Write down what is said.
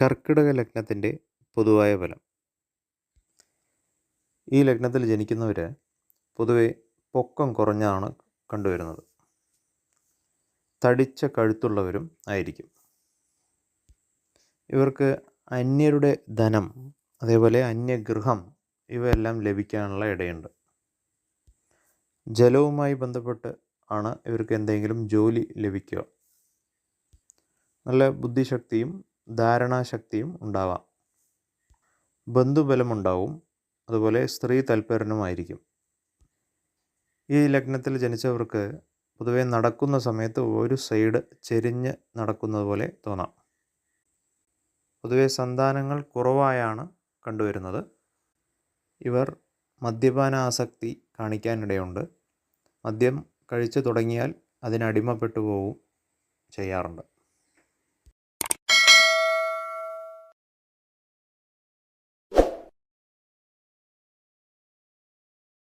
കർക്കിടക ലഗ്നത്തിന്റെ പൊതുവായ ഫലം. ഈ ലഗ്നത്തിൽ ജനിക്കുന്നവർ പൊതുവെ പൊക്കം കുറഞ്ഞാണ് കണ്ടുവരുന്നത്. തടിച്ച കഴുത്തുള്ളവരും ആയിരിക്കും. ഇവർക്ക് അന്യരുടെ ധനം അതേപോലെ അന്യഗൃഹം ഇവയെല്ലാം ലഭിക്കാനുള്ള ഇടയുണ്ട്. ജലവുമായി ബന്ധപ്പെട്ട് ആണ് ഇവർക്ക് എന്തെങ്കിലും ജോലി ലഭിക്കുക. നല്ല ബുദ്ധിശക്തിയും ധാരണാശക്തിയും ഉണ്ടാവാം. ബന്ധുബലമുണ്ടാവും. അതുപോലെ സ്ത്രീ തൽപരനുമായിരിക്കും. ഈ ലഗ്നത്തിൽ ജനിച്ചവർക്ക് പൊതുവെ നടക്കുന്ന സമയത്ത് ഒരു സൈഡ് ചെരിഞ്ഞ് നടക്കുന്നത് പോലെ തോന്നാം. പൊതുവെ സന്താനങ്ങൾ കുറവായാണ് കണ്ടുവരുന്നത്. ഇവർ മദ്യപാന ആസക്തി കാണിക്കാനിടയുണ്ട്. മദ്യം കഴിച്ചു തുടങ്ങിയാൽ അതിനടിമപ്പെട്ടു പോവും ചെയ്യാറുണ്ട്.